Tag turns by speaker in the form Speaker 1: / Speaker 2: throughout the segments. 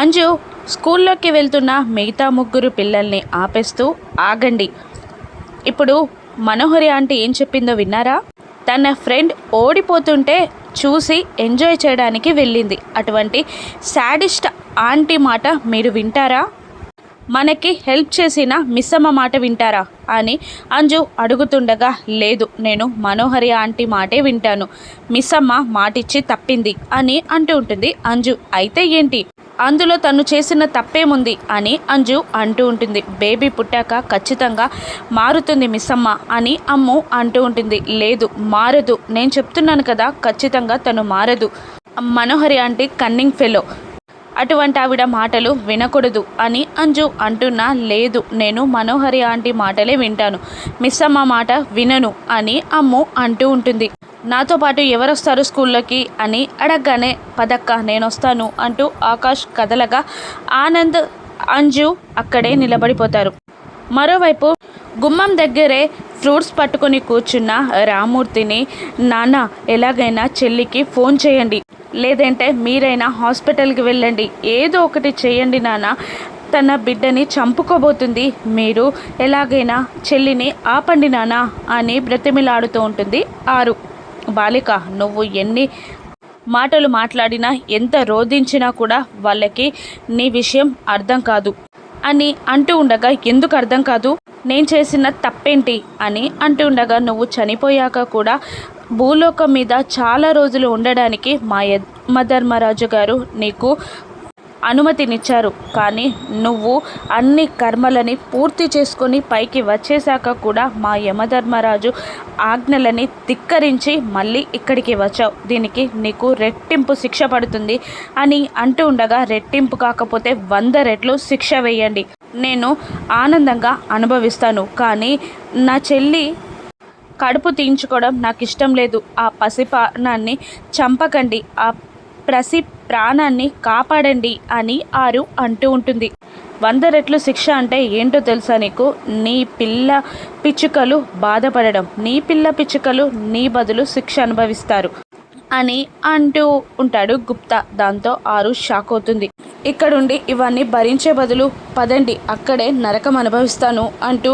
Speaker 1: అంజు స్కూల్లోకి వెళ్తున్న మిగతా ముగ్గురు పిల్లల్ని ఆపేస్తూ ఆగండి. ఇప్పుడు మనోహరి ఆంటీ ఏం చెప్పిందో విన్నారా? తన ఫ్రెండ్ ఓడిపోతుంటే చూసి ఎంజాయ్ చేయడానికి వెళ్ళింది. అటువంటి శాడిస్ట్ ఆంటీ మాట మీరు వింటారా? మనకి హెల్ప్ చేసిన మిస్సమ్మ మాట వింటారా? అని అంజు అడుగుతుండగా లేదు నేను మనోహరి ఆంటీ మాటే వింటాను. మిస్సమ్మ మాటిచ్చి తప్పింది అని అంటూ ఉంటుంది అంజు. అయితే ఏంటి? అందులో తను చేసిన తప్పేముంది అని అంజు అంటూ ఉంటుంది. బేబీ పుట్టాక ఖచ్చితంగా మారుతుంది మిస్సమ్మ అని అమ్ము అంటూ ఉంటుంది. లేదు మారదు. నేను చెప్తున్నాను కదా ఖచ్చితంగా తను మారదు. మనోహరి అంటే కన్నింగ్ ఫెలో అటువంటి ఆవిడ మాటలు వినకూడదు అని అంజు అంటున్నా. లేదు నేను మనోహరి ఆంటీ మాటలే వింటాను. మిస్సమ్మ మాట వినను అని అమ్ము అంటూ ఉంటుంది. నాతో పాటు ఎవరొస్తారు స్కూల్లోకి అని అడగగానే పదక్క నేను వస్తాను అంటూ ఆకాష్ కదలగా ఆనంద్ అంజు అక్కడే నిలబడిపోతారు. మరోవైపు గుమ్మం దగ్గరే ఫ్రూట్స్ పట్టుకొని కూర్చున్న రామూర్తిని నాన్న ఎలాగైనా చెల్లికి ఫోన్ చేయండి. లేదంటే మీరైనా హాస్పిటల్కి వెళ్ళండి. ఏదో ఒకటి చేయండి నాన్న. తన బిడ్డని చంపుకోబోతుంది. మీరు ఎలాగైనా చెల్లిని ఆపండి నానా అని బ్రతిమిలాడుతూ ఉంటుంది ఆరు. బాలిక నువ్వు ఎన్ని మాటలు మాట్లాడినా ఎంత రోధించినా కూడా వాళ్ళకి నీ విషయం అర్థం కాదు అని అంటూ ఉండగా ఎందుకు అర్థం కాదు? నేను చేసిన తప్పేంటి? అని అంటూ ఉండగా నువ్వు చనిపోయాక కూడా భూలోకం మీద చాలా రోజులు ఉండడానికి మా మధర్మరాజు గారు నీకు అనుమతినిచ్చారు. కానీ నువ్వు అన్ని కర్మలని పూర్తి చేసుకొని పైకి వచ్చేశాక కూడా మా యమధర్మరాజు ఆజ్ఞలని ధిక్కరించి మళ్ళీ ఇక్కడికి వచ్చావు. దీనికి నీకు రెట్టింపు శిక్ష పడుతుంది అని అంటూ ఉండగా రెట్టింపు కాకపోతే వంద రెట్లు శిక్ష వేయండి. నేను ఆనందంగా అనుభవిస్తాను. కానీ నా చెల్లి కడుపు తీయించుకోవడం నాకు ఇష్టం లేదు. ఆ పసిపానాన్ని చంపకండి. ఆ ప్రసి ప్రాణాన్ని కాపాడండి అని ఆరు అంటూ ఉంటుంది. వంద రెట్లు శిక్ష అంటే ఏంటో తెలుసా నీకు? నీ పిల్ల పిచ్చుకలు బాధపడడం నీ పిల్ల పిచ్చుకలు నీ బదులు శిక్ష అనుభవిస్తారు అని అంటూ ఉంటాడు గుప్తా. దాంతో ఆరు షాక్ అవుతుంది. ఇక్కడుండి ఇవన్నీ భరించే బదులు పదండి అక్కడే నరకం అనుభవిస్తాను అంటూ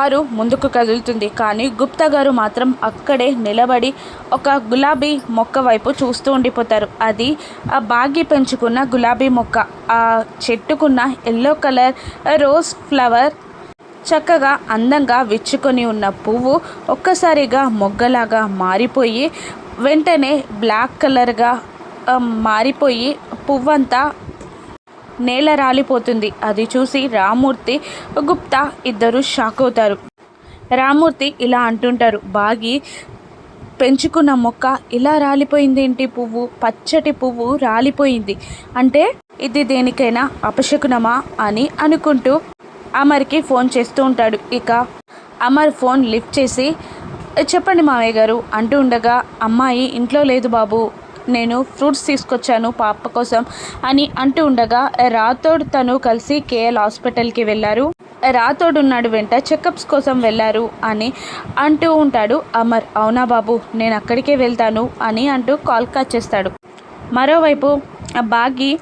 Speaker 1: ఆరు ముందుకు కదులుతుంది. కానీ గుప్తా గారు మాత్రం అక్కడే నిలబడి ఒక గులాబీ మొక్క వైపు చూస్తూ ఉండిపోతారు. అది ఆ బాగి పెంచుకున్న గులాబీ మొక్క. ఆ చెట్టుకున్న ఎల్లో కలర్ రోజ్ ఫ్లవర్ చక్కగా అందంగా విచ్చుకొని ఉన్న పువ్వు ఒక్కసారిగా మొగ్గలాగా మారిపోయి వెంటనే బ్లాక్ కలర్గా మారిపోయి పువ్వంతా నేల రాలిపోతుంది. అది చూసి రామూర్తి గుప్తా ఇద్దరు షాక్ అవుతారు. రామూర్తి ఇలా అంటుంటారు బాగి పెంచుకున్న మొక్క ఇలా రాలిపోయింది ఏంటి పువ్వు? పచ్చటి పువ్వు రాలిపోయింది. అంటే ఇది దేనికైనా అపశకునమా? అని అనుకుంటూ అమర్కి ఫోన్ చేస్తూ ఉంటాడు. ఇక అమర్ ఫోన్ లిఫ్ట్ చేసి చెప్పండి మావయ్య గారు అంటూ ఉండగా అమ్మాయి ఇంట్లో లేదు బాబు. నేను ఫ్రూట్స్ తీసుకొచ్చాను పాప కోసం అని అంటూ ఉండగా రాతోడు తను కలిసి కేఎల్ హాస్పిటల్కి వెళ్ళారు. రాతోడున్నాడు వెంట చెకప్స్ కోసం వెళ్ళారు అని అంటూ ఉంటాడు. అమర్ అవునా బాబు నేను అక్కడికే వెళ్తాను అని అంటూ కాల్ కట్ చేస్తాడు. మరోవైపు బాగి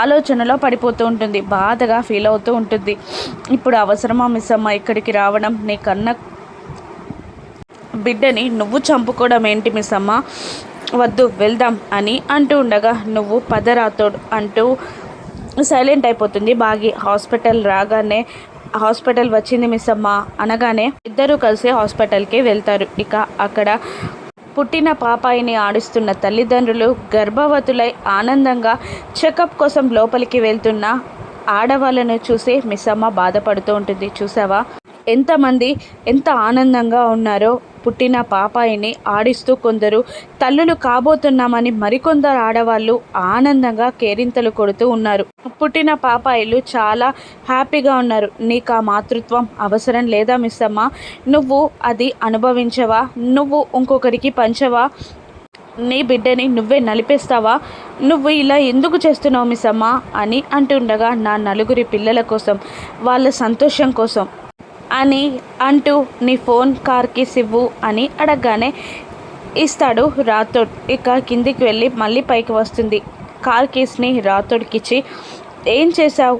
Speaker 1: ఆలోచనలో పడిపోతూ ఉంటుంది బాధగా ఫీల్ అవుతూ ఉంటుంది. ఇప్పుడు అవసరమా మిస్ అమ్మ ఇక్కడికి రావడం? నీ కన్న బిడ్డని నువ్వు చంపుకోవడం ఏంటి మిస్ అమ్మ? వద్దు వెళ్దాం అని అంటూ ఉండగా నువ్వు పదరాతోడు అంటూ సైలెంట్ అయిపోతుంది బాగి. హాస్పిటల్ రాగానే హాస్పిటల్ వచ్చింది మిస్ అమ్మ అనగానే ఇద్దరూ కలిసి హాస్పిటల్కి వెళ్తారు. ఇక అక్కడ పుట్టిన పాపాయిని ఆడిస్తున్న తల్లిదండ్రులు గర్భవతులై ఆనందంగా చెకప్ కోసం లోపలికి వెళ్తున్న ఆడవాళ్ళను చూసి మిస్ అమ్మ బాధపడుతూ ఉంటుంది. చూసావా? ఎంతమంది ఎంత ఆనందంగా ఉన్నారో పుట్టిన పాపాయిని ఆడిస్తూ కొందరు తల్లులు కాబోతున్నామని మరికొందరు ఆడవాళ్ళు ఆనందంగా కేరింతలు కొడుతూ ఉన్నారు. పుట్టిన పాపాయిలు చాలా హ్యాపీగా ఉన్నారు. నీకు ఆ మాతృత్వం అవసరం లేదా మిస్ అమ్మ నువ్వు అది అనుభవించవా? నువ్వు ఇంకొకరికి పంచవా? నీ బిడ్డని నువ్వే నలిపేస్తావా? నువ్వు ఇలా ఎందుకు చేస్తున్నావు మిస్ అమ్మ అని అంటుండగా నా నలుగురి పిల్లల కోసం వాళ్ళ సంతోషం కోసం అని అంటూ నీ ఫోన్ కార్కి ఇవ్వు అని అడగగానే ఇస్తాడు రాతోడ్ ఇక కిందికి వెళ్ళి మళ్ళీ పైకి వస్తుంది. కార్ కీస్ని రాతోడ్కి ఇచ్చి ఏం చేశావు?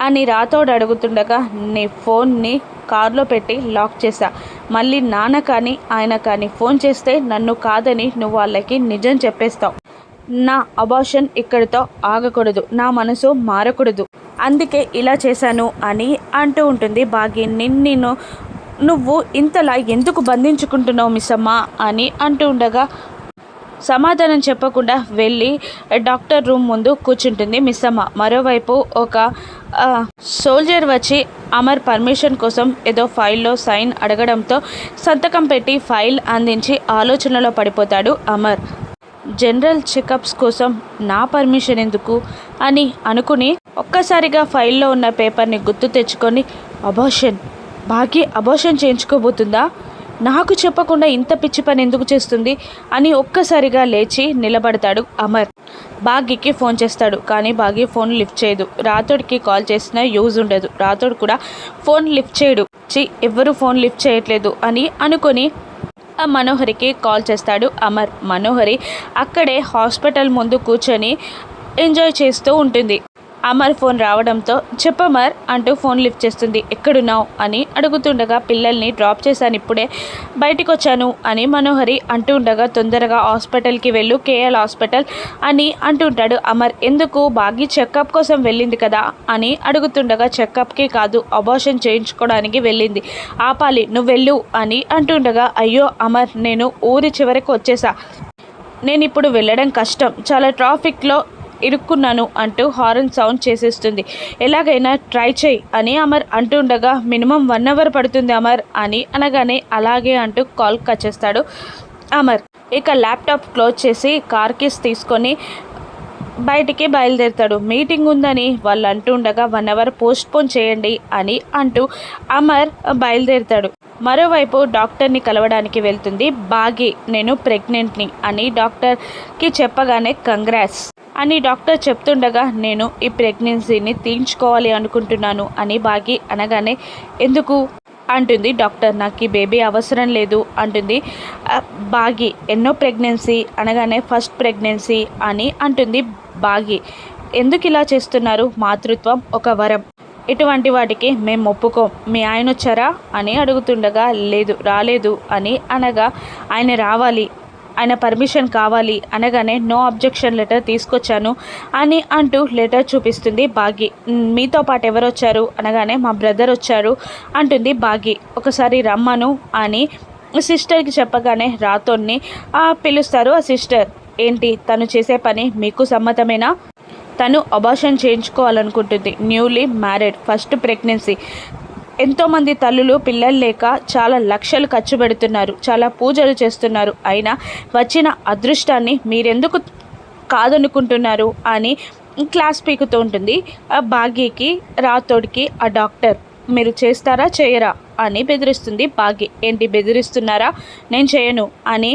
Speaker 1: అని రాతోడు అడుగుతుండగా నీ ఫోన్ని కారులో పెట్టి లాక్ చేశా. మళ్ళీ నాన్న కానీ ఆయన కానీ ఫోన్ చేస్తే నన్ను కాదని నువ్వు వాళ్ళకి నిజం చెప్పేస్తావు. నా అబార్షన్ ఇక్కడితో ఆగకూడదు. నా మనసు మారకూడదు. అందుకే ఇలా చేశాను అని అంటూ ఉంటుంది బాగి నిన్ను నువ్వు ఇంతలా ఎందుకు బంధించుకుంటున్నావు మిస్సమ్మ అని అంటూ ఉండగా సమాధానం చెప్పకుండా వెళ్ళి డాక్టర్ రూమ్ ముందు కూర్చుంటుంది మిస్సమ్మ. మరోవైపు ఒక సోల్జర్ వచ్చి అమర్ పర్మిషన్ కోసం ఏదో ఫైల్లో సైన్ అడగడంతో సంతకం పెట్టి ఫైల్ అందించి ఆలోచనలో పడిపోతాడు అమర్. జనరల్ చెకప్స్ కోసం నా పర్మిషన్ ఎందుకు అని అనుకుని ఒక్కసారిగా ఫైల్లో ఉన్న పేపర్ని గుర్తు తెచ్చుకొని అబోషన్ బాకీ అబోషన్ చేయించుకోబోతుందా? నాకు చెప్పకుండా ఇంత పిచ్చి పని ఎందుకు చేస్తుంది? అని ఒక్కసారిగా లేచి నిలబడతాడు అమర్. బాగీకి ఫోన్ చేస్తాడు కానీ బాగీ ఫోన్ లిఫ్ట్ చేయదు. రాతోడికి కాల్ చేసినా యూజ్ ఉండదు. రాతోడు కూడా ఫోన్ లిఫ్ట్ చేయడు. చి ఎవ్వరు ఫోన్ లిఫ్ట్ చేయట్లేదు అని అనుకొని మనోహరికి కాల్ చేస్తాడు అమర్. మనోహరి అక్కడే హాస్పిటల్ ముందు కూర్చొని ఎంజాయ్ చేస్తూ ఉంటుంది. అమర్ ఫోన్ రావడంతో చెప్పమర్ అంటూ ఫోన్ లిఫ్ట్ చేస్తుంది. ఎక్కడున్నావు? అని అడుగుతుండగా పిల్లల్ని డ్రాప్ చేశాను ఇప్పుడే. బయటికి వచ్చాను అని మనోహరి అంటూ ఉండగా తొందరగా హాస్పిటల్కి వెళ్ళు కేఎల్ హాస్పిటల్ అని అంటుంటాడు అమర్ ఎందుకు? బాగి చెకప్ కోసం వెళ్ళింది కదా అని అడుగుతుండగా చెకప్కి కాదు అబార్షన్ చేయించుకోవడానికి వెళ్ళింది. ఆపాలి నువ్వు వెళ్ళు అని అంటుండగా అయ్యో అమర్ నేను ఊరి చివరికి వచ్చేసా. నేను ఇప్పుడు వెళ్ళడం కష్టం. చాలా ట్రాఫిక్లో ఇరుక్కున్నాను అంటూ హారన్ సౌండ్ చేసేస్తుంది. ఎలాగైనా ట్రై చేయి అని అమర్ అంటుండగా మినిమం వన్ అవర్ పడుతుంది అమర్ అని అనగానే అలాగే అంటూ కాల్ కట్ చేస్తాడు అమర్. ఇక ల్యాప్టాప్ క్లోజ్ చేసి కార్ కీస్ తీసుకొని బయటికి బయలుదేరుతాడు. మీటింగ్ ఉందని వాళ్ళు అంటుండగా వన్ అవర్ పోస్ట్పోన్ చేయండి అని అంటూ అమర్ బయలుదేరుతాడు. మరోవైపు డాక్టర్ని కలవడానికి వెళ్తుంది. బాగి నేను ప్రెగ్నెంట్ని అని డాక్టర్కి చెప్పగానే కంగ్రాస్ అని డాక్టర్ చెప్తుండగా నేను ఈ ప్రెగ్నెన్సీని తీయించుకోవాలి అనుకుంటున్నాను అని బాగి అనగానే ఎందుకు? అంటుంది డాక్టర్. నాకు ఈ బేబీ అవసరం లేదు అంటుంది. బాగి ఎన్నో ప్రెగ్నెన్సీ? అనగానే ఫస్ట్ ప్రెగ్నెన్సీ అని అంటుంది బాగి. ఎందుకు ఇలా చేస్తున్నారు? మాతృత్వం ఒక వరం. ఇటువంటి వాటికి మేము ఒప్పుకోం. మీ ఆయన వచ్చారా? అని అడుగుతుండగా లేదు రాలేదు అని అనగా ఆయన రావాలి ఆయన పర్మిషన్ కావాలి అనగానే నో అబ్జెక్షన్ లెటర్ తీసుకొచ్చాను అని అంటూ లెటర్ చూపిస్తుంది బాగి. మీతో పాటు ఎవరు వచ్చారు అనగానే మా బ్రదర్ వచ్చారు అంటుంది బాగి. ఒకసారి రమ్మను అని సిస్టర్కి చెప్పగానే రాతోన్ని పిలుస్తారు ఆ సిస్టర్ ఏంటి? తను చేసే పని మీకు సమ్మతమేనా? తను అబార్షన్ చేయించుకోవాలనుకుంటుంది న్యూలీ మ్యారీడ్ ఫస్ట్ ప్రెగ్నెన్సీ ఎంతోమంది తల్లులు పిల్లలు లేక చాలా లక్షలు ఖర్చు పెడుతున్నారు చాలా పూజలు చేస్తున్నారు. అయినా వచ్చిన అదృష్టాన్ని మీరెందుకు కాదనుకుంటున్నారు అని క్లాస్ పీకుతూ ఉంటుంది. ఆ భాగ్యకి రాతోడికి ఆ డాక్టర్ మీరు చేస్తారా చేయరా అని బెదిరిస్తుంది భాగ్య. ఏంటి బెదిరిస్తున్నారా? నేను చేయను అని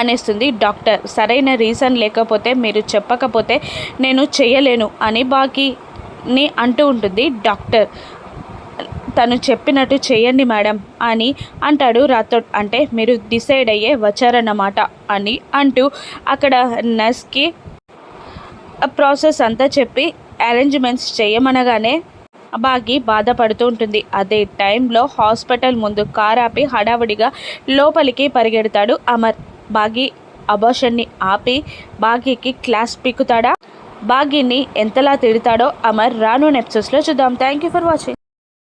Speaker 1: అనేస్తుంది డాక్టర్. సరైన రీజన్ లేకపోతే మీరు చెప్పకపోతే నేను చేయలేను అని బాకీని అంటూ ఉంటుంది డాక్టర్. తను చెప్పినట్టు చేయండి మేడం అని అంటాడు రాథోడ్. అంటే మీరు డిసైడ్ అయ్యే వచ్చారన్నమాట అని అంటూ అక్కడ నర్స్కి ప్రాసెస్ అంతా చెప్పి అరేంజ్మెంట్స్ చేయమనగానే బాగి బాధపడుతూ ఉంటుంది. అదే టైంలో హాస్పిటల్ ముందు కార్ ఆపి హడావుడిగా లోపలికి పరిగెడతాడు అమర్. బాగి అబోషన్ని ఆపి బాగీకి క్లాస్ పీకుతాడా? బాగీని ఎంతలా తిడతాడో అమర్ రాను నెప్సెస్లో చూద్దాం. Thank you for watching.